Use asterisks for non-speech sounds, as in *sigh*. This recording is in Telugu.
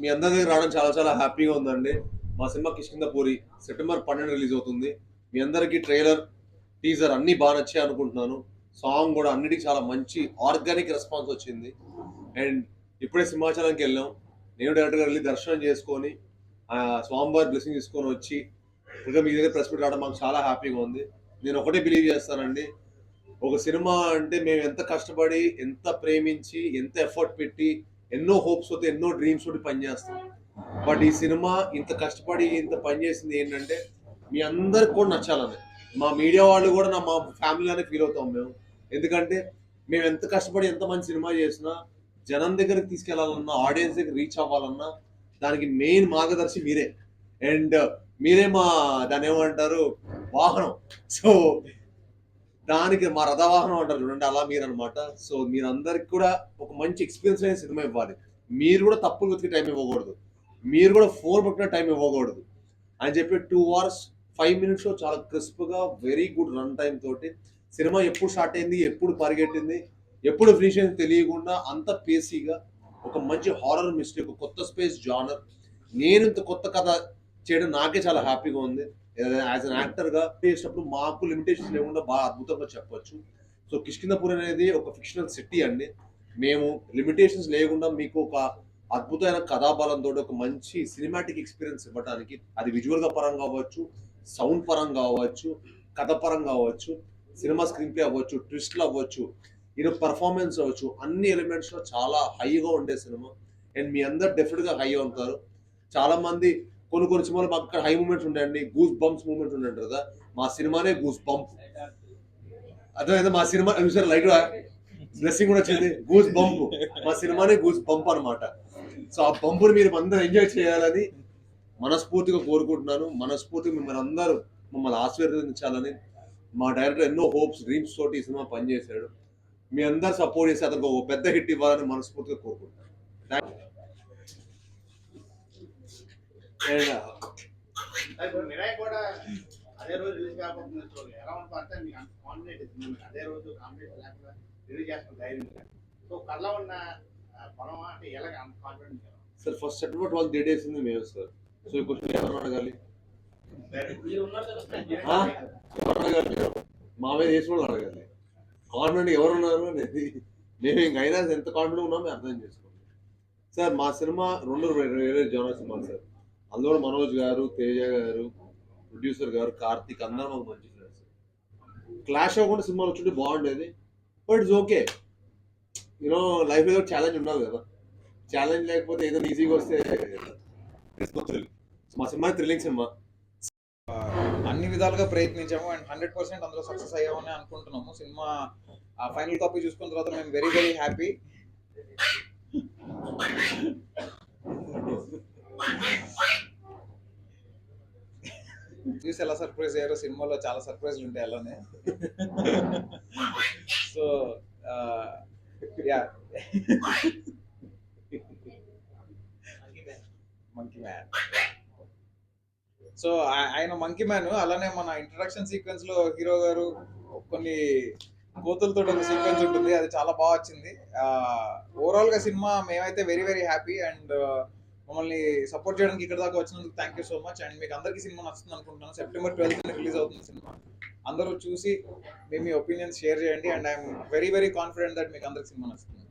మీ అందరి దగ్గర రావడం చాలా చాలా హ్యాపీగా ఉందండి. మా సినిమా కిష్కింద పూరి సెప్టెంబర్ పన్నెండు రిలీజ్ అవుతుంది. మీ అందరికీ ట్రైలర్ టీజర్ అన్ని బాగా నచ్చాయి అనుకుంటున్నాను. సాంగ్ కూడా అన్నిటికీ చాలా మంచి ఆర్గానిక్ రెస్పాన్స్ వచ్చింది. అండ్ ఇప్పుడే సింహాచలంకి వెళ్ళాం. నేను డైరెక్ట్గా వెళ్ళి దర్శనం చేసుకొని స్వామివారి బ్లెస్సింగ్ తీసుకొని వచ్చి ఇంకా మీ దగ్గర ప్రెస్ మీట్ రావడం మాకు చాలా హ్యాపీగా ఉంది. నేను ఒకటే బిలీవ్ చేస్తానండి. ఒక సినిమా అంటే మేము ఎంత కష్టపడి ఎంత ప్రేమించి ఎంత ఎఫర్ట్ పెట్టి ఎన్నో హోప్స్ తోటి ఎన్నో డ్రీమ్స్ తోటి పనిచేస్తాం బట్ ఈ సినిమా ఇంత కష్టపడి ఇంత పనిచేసింది ఏంటంటే మీ అందరికి కూడా నచ్చాలని. మా మీడియా వాళ్ళు కూడా నా మా ఫ్యామిలీలోనే ఫీల్ అవుతాం మేము. ఎందుకంటే మేము ఎంత కష్టపడి ఎంత మంచి సినిమా చేసినా జనం దగ్గరికి తీసుకెళ్ళాలన్నా ఆడియన్స్ దగ్గర రీచ్ అవ్వాలన్నా దానికి మెయిన్ మార్గదర్శి మీరే. అండ్ మీరే మా దాని ఏమంటారు వాహనం. సో దానికి మా రథవాహనం అంటారు చూడండి అలా మీరు అనమాట సో మీరందరికి కూడా ఒక మంచి ఎక్స్పీరియన్స్ అయిన సినిమా ఇవ్వాలి. మీరు కూడా తప్పులు వెతికి టైం ఇవ్వకూడదు. మీరు కూడా ఫోర్ పట్టిన టైం ఇవ్వకూడదు. అని చెప్పి టూ అవర్స్ ఫైవ్ మినిట్స్లో చాలా క్రిస్ప్గా వెరీ గుడ్ రన్ టైం తోటి సినిమా ఎప్పుడు స్టార్ట్ అయింది ఎప్పుడు పరిగెట్టింది ఎప్పుడు ఫినిష్ అయింది తెలియకుండా అంత పేసీగా ఒక మంచి హారర్ మిస్టేక్ ఒక కొత్త స్పేస్ జానర్ నేను ఇంత కొత్త కథ చేయడం నాకే చాలా హ్యాపీగా ఉంది. యాజ్ అన్ యాక్టర్గా చేసినప్పుడు మాకు లిమిటేషన్స్ లేకుండా బాగా అద్భుతంగా చెప్పొచ్చు. సో కిష్కిందపూర్ అనేది ఒక ఫిక్షనల్ సిటీ అండి. మేము లిమిటేషన్స్ లేకుండా మీకు ఒక అద్భుతమైన కథాబలంతో ఒక మంచి సినిమాటిక్ ఎక్స్పీరియన్స్ ఇవ్వడానికి అది విజువల్గా పరంగా అవ్వచ్చు సౌండ్ పరంగా అవ్వచ్చు కథ పరంగా అవ్వచ్చు సినిమా స్క్రీన్ ప్లే అవ్వచ్చు ట్విస్ట్లు అవ్వచ్చు ఈయన పర్ఫార్మెన్స్ అవ్వచ్చు అన్ని ఎలిమెంట్స్లో చాలా హైగా ఉండే సినిమా అండ్ మీ అందరు డెఫినెట్గా హై ఉంటారు. చాలామంది కొన్ని కొన్ని సినిమాలు మాకు అక్కడ హై మూమెంట్స్ ఉంటాయండి గూస్ బంప్స్ మూమెంట్ ఉండండి కదా. మా సినిమానే గూస్ బంప్ అర్థమైందా? మా సినిమా చూసారు లైట్ డ్రెస్సింగ్ కూడా వచ్చింది. గూస్ బంప్ మా సినిమానే గూస్ బంప్ అన్నమాట. సో ఆ బంపుని మీరు అందరూ ఎంజాయ్ చేయాలని మనస్ఫూర్తిగా కోరుకుంటున్నాను. మనస్ఫూర్తిగా మిమ్మల్ని అందరూ మమ్మల్ని ఆశీర్వదించాలని మా డైరెక్టర్ ఎన్నో హోప్స్ డ్రీమ్స్ తోటి ఈ సినిమా పనిచేశాడు. మీ అందరు సపోర్ట్ చేసి అతనికి ఒక పెద్ద హిట్ ఇవ్వాలని మనస్ఫూర్తిగా కోరుకుంటున్నాను. కూడా అదే రోజు రిలీజ్ సో ఎలా ఉంటుంది మీకు అంత కాన్ఫిడెంట్ ఇస్తుంది అదే రోజు కాన్ఫిడెంట్ లేకుండా రిలీజ్ చేస్తున్న ధైర్యం సో కళ్ళ ఉన్న పొలం అంటే ఎలా అంత confident sir first September twelfth date వేసింది మేము సార్. సో ఈ క్వశ్చన్ ఎవరు అడగాలి? ఎవరు అడగాలి మీరు? మా మీద వేసిన వాళ్ళు అడగాలి. కాన్ఫిడెంట్ ఎవరు ఉన్నారు అనేది మేము ఇంకైనా ఎంత కాన్ఫిడెంట్ ఉన్నామో అర్థం చేసుకోండి సార్ మా సినిమా రెండు వేరే వేరే జోనర్ సినిమాలు సార్. అందులో మనోజ్ గారు తేజ గారు ప్రొడ్యూసర్ గారు కార్తీక్ అందరూ మాకు మంచి ఫ్రెండ్స్ క్లాష్ అవ్వకుండా సినిమాలు వచ్చుంటే బాగుండేది. But it's okay you know life ఏదో ఛాలెంజ్ ఉండాలి కదా. ఛాలెంజ్ లేకపోతే ఏదో ఈజీగా వస్తే మా సినిమా థ్రిల్లింగ్ సినిమా. అన్ని విధాలుగా ప్రయత్నించాము అండ్ హండ్రెడ్ పర్సెంట్ అందులో సక్సెస్ అయ్యామని అనుకుంటున్నాము. సినిమా ఆ ఫైనల్ కాపీ చూసుకున్న తర్వాత మేము వెరీ వెరీ హ్యాపీ చూసి ఎలా సర్ప్రైజ్ అయ్యారో సినిమాలో చాలా సర్ప్రైజ్లు ఉంటాయి అలానే. *laughs* So yeah. Monkey man so ఆయన మంకీ మ్యాన్ అలానే మన ఇంట్రడక్షన్ సీక్వెన్స్లో హీరో గారు కొన్ని కోతులతో ఒక సీక్వెన్స్ ఉంటుంది అది చాలా బాగా వచ్చింది. ఓవరాల్గా సినిమా మేమైతే వెరీ వెరీ హ్యాపీ అండ్ మమ్మల్ని సపోర్ట్ చేయడానికి ఇక్కడ దాకా వచ్చినందుకు thank you so much and మీకు అందరికీ సినిమా నచ్చుతుంది అనుకుంటున్నాను. సెప్టెంబర్ ట్వెల్త్ రిలీజ్ అవుతుంది సినిమా. అందరూ చూసి మీ మీ ఒపీనియన్స్ షేర్ చేయండి. And I'm very very confident that మీకు అందరికి సినిమా నచ్చుతుంది.